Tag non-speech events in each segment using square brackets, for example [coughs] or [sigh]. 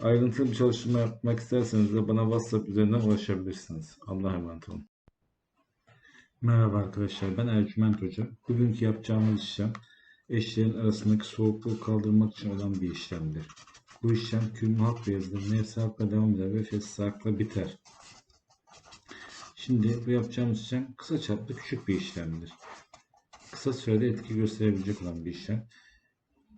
Ayrıntılı bir çalışma yapmak isterseniz de bana WhatsApp üzerinden ulaşabilirsiniz. Allah'a emanet olun. Merhaba arkadaşlar, ben Ercüment Hoca. Bugünkü yapacağımız işlem eşlerin arasındaki soğukluğu kaldırmak için olan bir işlemdir. Bu işlem külmü halk beyazdır, nefsi halkla devam eder ve fesli halkla biter. Şimdi bu yapacağımız işlem kısa çaplı küçük bir işlemdir. Kısa sürede etki gösterebilecek olan bir işlem.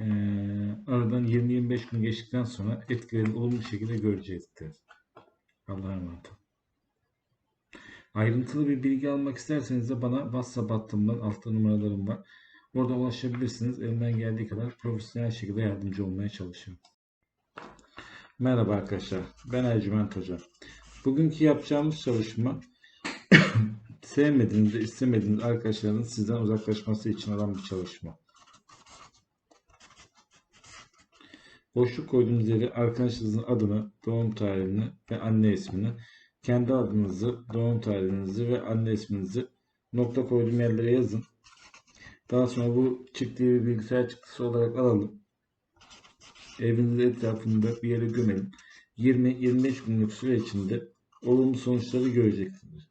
Ee, aradan 20-25 gün geçtikten sonra etkilerini olumlu şekilde görecektir. Allah'a emanet olun. Ayrıntılı bir bilgi almak isterseniz de bana WhatsApp hattımdan altta numaralarım var. Orada ulaşabilirsiniz. Elimden geldiği kadar profesyonel şekilde yardımcı olmaya çalışıyorum. Merhaba arkadaşlar. Ben Ercüment Hoca. Bugünkü yapacağımız çalışma [coughs] sevmediğiniz ve istemediğiniz arkadaşların sizden uzaklaşması için olan bir çalışma. Boşluk koyduğunuz yere arkadaşınızın adını, doğum tarihini ve anne ismini, kendi adınızı, doğum tarihinizi ve anne isminizi nokta koyduğum yerlere yazın. Daha sonra bu çıktığı bir bilgisayar çıktısı olarak alalım. Evinizin etrafında bir yere gömelim. 20-25 günlük süre içinde olumlu sonuçları göreceksiniz.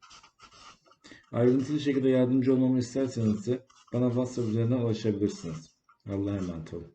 Ayrıntılı şekilde yardımcı olmamı isterseniz de bana WhatsApp üzerinden ulaşabilirsiniz. Allah'a emanet olun.